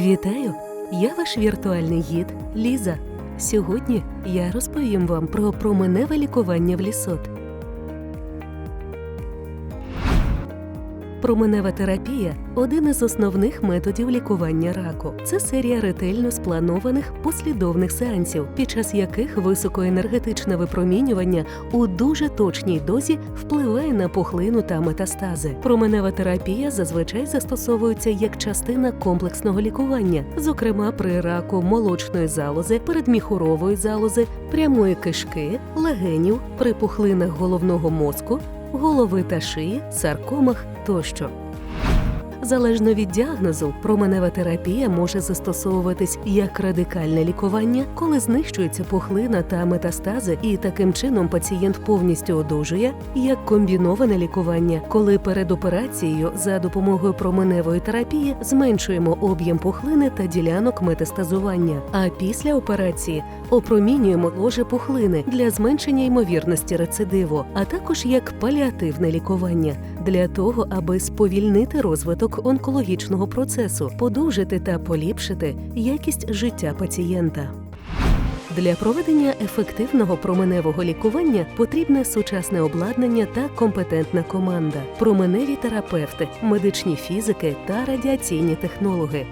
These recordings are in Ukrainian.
Вітаю! Я ваш віртуальний гід Ліза. Сьогодні я розповім вам про променеве лікування в лісот. Променева терапія один із основних методів лікування раку. Це серія ретельно спланованих послідовних сеансів, під час яких високоенергетичне випромінювання у дуже точній дозі впливає на пухлину та метастази. Променева терапія зазвичай застосовується як частина комплексного лікування, зокрема при раку молочної залози, передміхурової залози, прямої кишки, легенів, при пухлинах головного мозку, голови та шиї, саркомах тощо. Залежно від діагнозу, променева терапія може застосовуватись як радикальне лікування, коли знищується пухлина та метастази, і таким чином пацієнт повністю одужує, як комбіноване лікування, коли перед операцією за допомогою променевої терапії зменшуємо об'єм пухлини та ділянок метастазування. А після операції опромінюємо ложе пухлини для зменшення ймовірності рецидиву, а також як паліативне лікування для того, аби сповільнити розвиток онкологічного процесу, подовжити та поліпшити якість життя пацієнта. Для проведення ефективного променевого лікування потрібне сучасне обладнання та компетентна команда, променеві терапевти, медичні фізики та радіаційні технологи.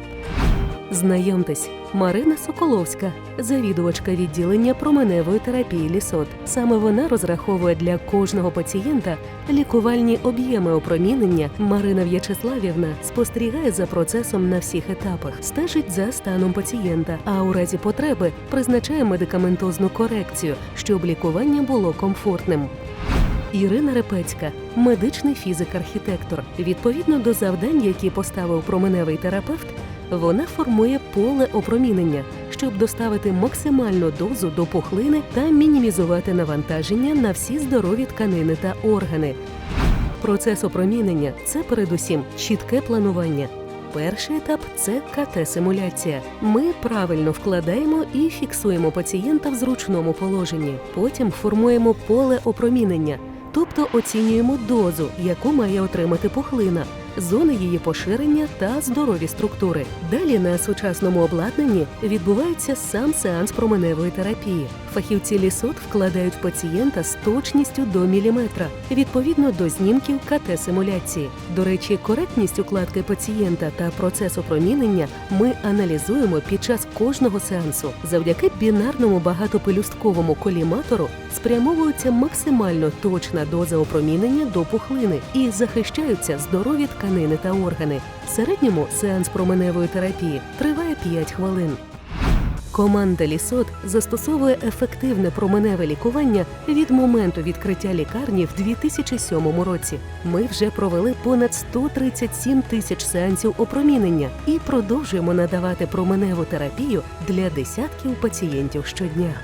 Знайомтесь, Марина Соколовська, завідувачка відділення променевої терапії лісот. Саме вона розраховує для кожного пацієнта лікувальні об'єми опромінення. Марина В'ячеславівна спостерігає за процесом на всіх етапах, стежить за станом пацієнта, а у разі потреби призначає медикаментозну корекцію, щоб лікування було комфортним. Ірина Репецька, медичний фізик-архітектор. Відповідно до завдань, які поставив променевий терапевт, вона формує поле опромінення, щоб доставити максимальну дозу до пухлини та мінімізувати навантаження на всі здорові тканини та органи. Процес опромінення це передусім чітке планування. Перший етап це КТ-симуляція. Ми правильно вкладаємо і фіксуємо пацієнта в зручному положенні. Потім формуємо поле опромінення, тобто оцінюємо дозу, яку має отримати пухлина, зони її поширення та здорові структури. Далі на сучасному обладнанні відбувається сам сеанс променевої терапії. Фахівці лісот вкладають пацієнта з точністю до міліметра відповідно до знімків КТ-симуляції. До речі, коректність укладки пацієнта та процес опромінення ми аналізуємо під час кожного сеансу. Завдяки бінарному багатопелюстковому коліматору спрямовується максимально точна доза опромінення до пухлини і захищаються здорові тканини та органи. В середньому сеанс променевої терапії триває 5 хвилин. Команда Лісот застосовує ефективне променеве лікування від моменту відкриття лікарні в 2007 році. Ми вже провели понад 137 тисяч сеансів опромінення і продовжуємо надавати променеву терапію для десятків пацієнтів щодня.